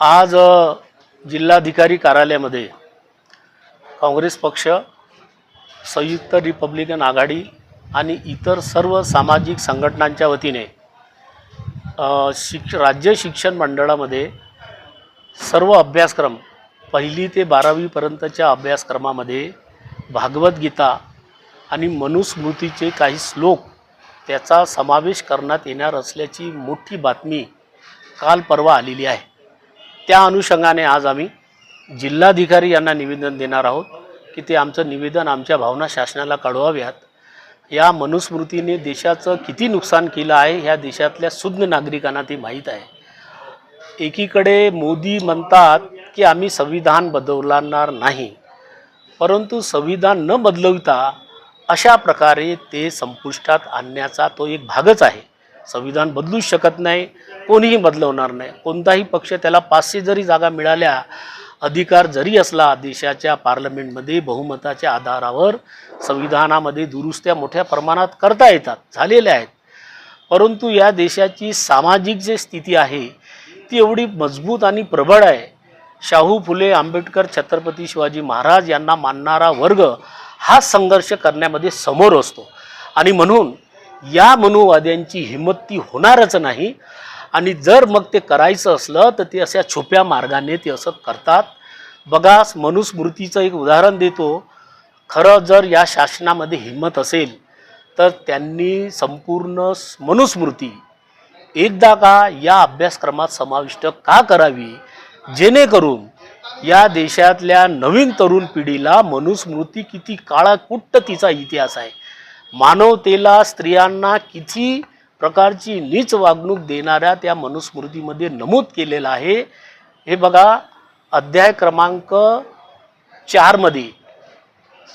आज जिल्हाधिकारी कार्यालयामध्ये काँग्रेस पक्ष संयुक्त रिपब्लिकन आघाडी आणि इतर सर्व सामाजिक संघटनांच्या वतीने शिक्ष राज्य शिक्षण मंडळामध्ये सर्व अभ्यासक्रम पहिली ते बारावीपर्यंतच्या अभ्यासक्रमामध्ये भागवद्गीता आणि मनुस्मृतीचे काही श्लोक त्याचा समावेश करण्यात येणार असल्याची मोठी बातमी काल परवा आलेली आहे. त्या अनुषंगाने आज आम्ही जिल्हाधिकारी यांना निवेदन देणार आहोत की ते आमचं निवेदन आमच्या भावना शासनाला कळवाव्यात. या मनुस्मृतीने देशाचं किती नुकसान केलं आहे ह्या देशातल्या सुज्ञ नागरिकांना ते माहीत आहे. एकीकडे मोदी म्हणतात की आम्ही संविधान बदलणार नाही परंतु संविधान न बदलवता अशा प्रकारे ते संपुष्टात आणण्याचा तो एक भागच आहे. संविधान बदलूच शकत नाही कोणीही बदलवणार नाही. कोणताही पक्ष त्याला पाचशे जरी जागा मिळाल्या अधिकार जरी असला देशाच्या पार्लमेंटमध्ये बहुमताच्या आधारावर संविधानामध्ये दुरुस्त्या मोठ्या प्रमाणात करता येतात झालेल्या आहेत. परंतु या देशाची सामाजिक जी स्थिती आहे ती एवढी मजबूत आणि प्रबळ आहे. शाहू फुले आंबेडकर छत्रपती शिवाजी महाराज यांना मानणारा वर्ग हा संघर्ष करण्यामध्ये समोर असतो. आणि म्हणून या मनुवाद्यांची हिंमत ती होणारच नाही. आणि जर मग ते करायचं असलं तर ते अशा छुप्या मार्गाने ते असं करतात. बघा मनुस्मृतीचं एक उदाहरण देतो. खरं जर या शासनामध्ये हिंमत असेल तर त्यांनी संपूर्ण मनुस्मृती एकदा का या अभ्यासक्रमात समाविष्ट का करावी? जेणेकरून या देशातल्या नवीन तरुण पिढीला मनुस्मृती किती काळाकुट्ट तिचा इतिहास आहे. मानवतेला स्त्रियांना किती प्रकारची नीच वागणूक देणाऱ्या त्या मनुस्मृतीमध्ये नमूद केलेलं आहे हे बघा अध्याय क्रमांक चारमध्ये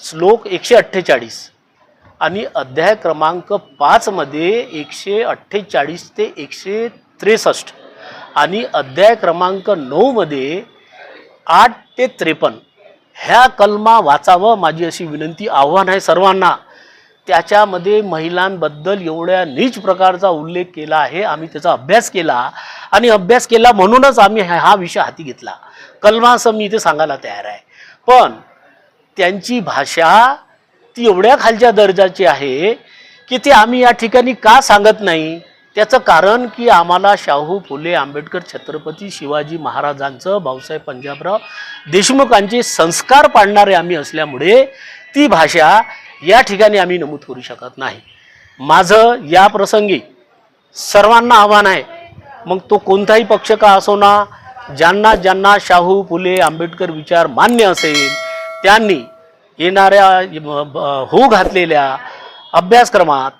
श्लोक एकशे अठ्ठेचाळीस आणि अध्याय क्रमांक पाचमध्ये एकशे अठ्ठेचाळीस ते एकशे त्रेसष्ट आणि अध्याय क्रमांक नऊमध्ये आठ ते त्रेपन्न ह्या कलमा वाचावं माझी अशी विनंती आव्हान आहे सर्वांना. त्याच्यामध्ये महिलांबद्दल एवढ्या नीच प्रकारचा उल्लेख केला आहे. आम्ही त्याचा अभ्यास केला. आणि अभ्यास केला म्हणूनच आम्ही हा विषय हाती घेतला. कलमा असं मी इथे सांगायला तयार आहे. पण त्यांची भाषा ती एवढ्या खालच्या दर्जाची आहे की ते आम्ही या ठिकाणी का सांगत नाही? त्याचं कारण की आम्हाला शाहू फुले आंबेडकर छत्रपती शिवाजी महाराजांचं भाऊसाहेब पंजाबराव देशमुखांचे संस्कार पाडणारे आम्ही असल्यामुळे ती भाषा या ठिकाणी आम्ही नमूद करू शकत नाही. माझं या प्रसंगी सर्वांना आव्हान आहे मग तो कोणताही पक्ष का असो ना ज्यांना ज्यांना शाहू फुले आंबेडकर विचार मान्य असेल त्यांनी येणाऱ्या होऊ घातलेल्या अभ्यासक्रमात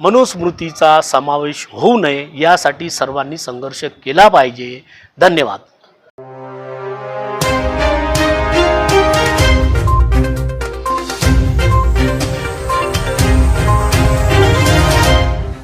मनुस्मृतीचा समावेश होऊ नये यासाठी सर्वांनी संघर्ष केला पाहिजे. धन्यवाद.